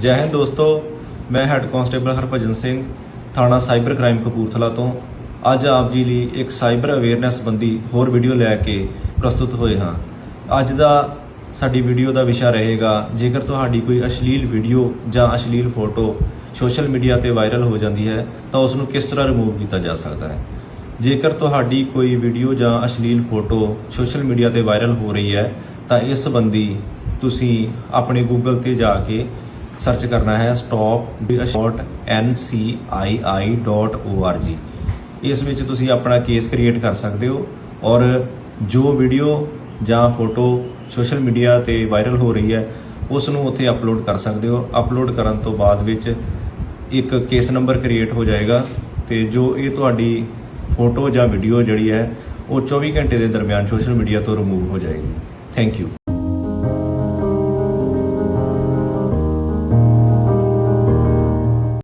ਜੈ ਹਿੰਦ ਦੋਸਤੋ, ਮੈਂ ਹੈੱਡ ਕਾਂਸਟੇਬਲ ਹਰਭਜਨ ਸਿੰਘ, ਥਾਣਾ ਸਾਈਬਰ ਕ੍ਰਾਈਮ ਕਪੂਰਥਲਾ ਤੋਂ। ਅੱਜ ਆਪ ਜੀ ਲਈ ਇੱਕ ਸਾਈਬਰ ਅਵੇਅਰਨੈਸ ਸੰਬੰਧੀ ਹੋਰ ਵੀਡੀਓ ਲੈ ਕੇ ਪ੍ਰਸਤੁਤ ਹੋਏ ਹਾਂ। ਅੱਜ ਦਾ ਸਾਡੀ ਵੀਡੀਓ ਦਾ ਵਿਸ਼ਾ ਰਹੇਗਾ, ਜੇਕਰ ਤੁਹਾਡੀ ਕੋਈ ਅਸ਼ਲੀਲ ਵੀਡੀਓ ਜਾਂ ਅਸ਼ਲੀਲ ਫੋਟੋ ਸੋਸ਼ਲ ਮੀਡੀਆ ਤੇ ਵਾਇਰਲ ਹੋ ਜਾਂਦੀ ਹੈ, ਤਾਂ ਉਸ ਨੂੰ ਕਿਸ ਤਰ੍ਹਾਂ ਰਿਮੂਵ ਕੀਤਾ ਜਾ ਸਕਦਾ ਹੈ? ਜੇਕਰ ਤੁਹਾਡੀ ਕੋਈ ਵੀਡੀਓ ਜਾਂ ਅਸ਼ਲੀਲ ਫੋਟੋ ਸੋਸ਼ਲ ਮੀਡੀਆ ਤੇ ਵਾਇਰਲ ਹੋ ਰਹੀ ਹੈ, ਤਾਂ ਇਸ ਸੰਬੰਧੀ ਤੁਸੀਂ ਆਪਣੇ ਗੂਗਲ ਤੇ ਜਾ ਕੇ ਸਰਚ ਕਰਨਾ ਹੈ stop.ncii.org ਇਸ ਵਿੱਚ ਤੁਸੀਂ ਆਪਣਾ ਕੇਸ ਕ੍ਰੀਏਟ ਕਰ ਸਕਦੇ ਹੋ ਔਰ ਜੋ ਵੀਡੀਓ ਜਾਂ ਫੋਟੋ ਸੋਸ਼ਲ ਮੀਡੀਆ ਤੇ ਵਾਇਰਲ ਹੋ ਰਹੀ ਹੈ ਉਸ ਨੂੰ ਉੱਥੇ ਅਪਲੋਡ ਕਰ ਸਕਦੇ ਹੋ। ਅਪਲੋਡ ਕਰਨ ਤੋਂ ਬਾਅਦ ਵਿੱਚ ਇੱਕ ਕੇਸ ਨੰਬਰ ਕ੍ਰੀਏਟ ਹੋ ਜਾਏਗਾ ਤੇ ਜੋ ਇਹ ਤੁਹਾਡੀ ਫੋਟੋ ਜਾਂ ਵੀਡੀਓ ਜਿਹੜੀ ਹੈ, ਉਹ 24 ਘੰਟੇ ਦੇ ਦਰਮਿਆਨ ਸੋਸ਼ਲ ਮੀਡੀਆ ਤੋਂ ਰਿਮੂਵ ਹੋ ਜਾਏਗੀ। Thank you